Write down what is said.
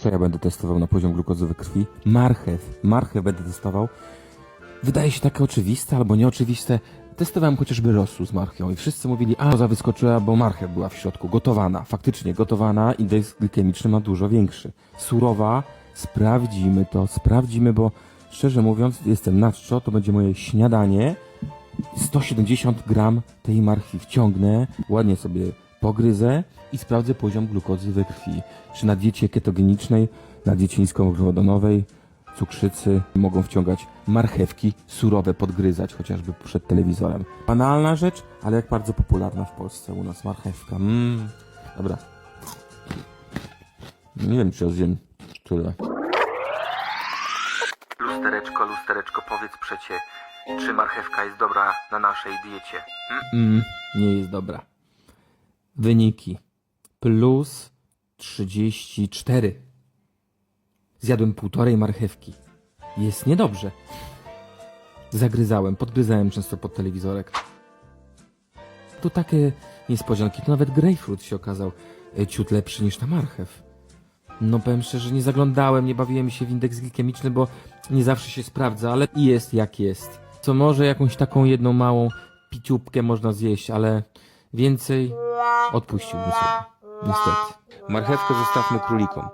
Co ja będę testował na poziom glukozy we krwi? Marchew. Marchew będę testował. Wydaje się takie oczywiste albo nieoczywiste. Testowałem chociażby rosół z marchwią i wszyscy mówili, a koza wyskoczyła, bo marchew była w środku, gotowana. Faktycznie gotowana, indeks glikemiczny ma dużo większy. Surowa, sprawdzimy to, sprawdzimy, bo szczerze mówiąc, jestem na czczo, to będzie moje śniadanie. 170 gram tej marchwi wciągnę, ładnie sobie pogryzę i sprawdzę poziom glukozy we krwi. Czy na diecie ketogenicznej, na diecie niskowęglowodanowej, cukrzycy mogą wciągać marchewki surowe, podgryzać chociażby przed telewizorem. Banalna rzecz, ale jak bardzo popularna w Polsce u nas marchewka. Mmm, dobra. Nie wiem, czy ja zjem tyle. Lustereczko, lustereczko, powiedz przecie, czy marchewka jest dobra na naszej diecie? Mm, nie jest dobra. Wyniki. Plus 34. Zjadłem półtorej marchewki. Jest niedobrze. Zagryzałem, podgryzałem często pod telewizorek. To takie niespodzianki. To nawet grapefruit się okazał e, ciut lepszy niż ta marchew. No powiem szczerze, nie zaglądałem, nie bawiłem się w indeks glikemiczny, bo nie zawsze się sprawdza, ale jest jak jest. Co może jakąś taką jedną małą piciubkę można zjeść, ale więcej odpuściłbym sobie. Niestety. Marchewkę zostawmy królikom.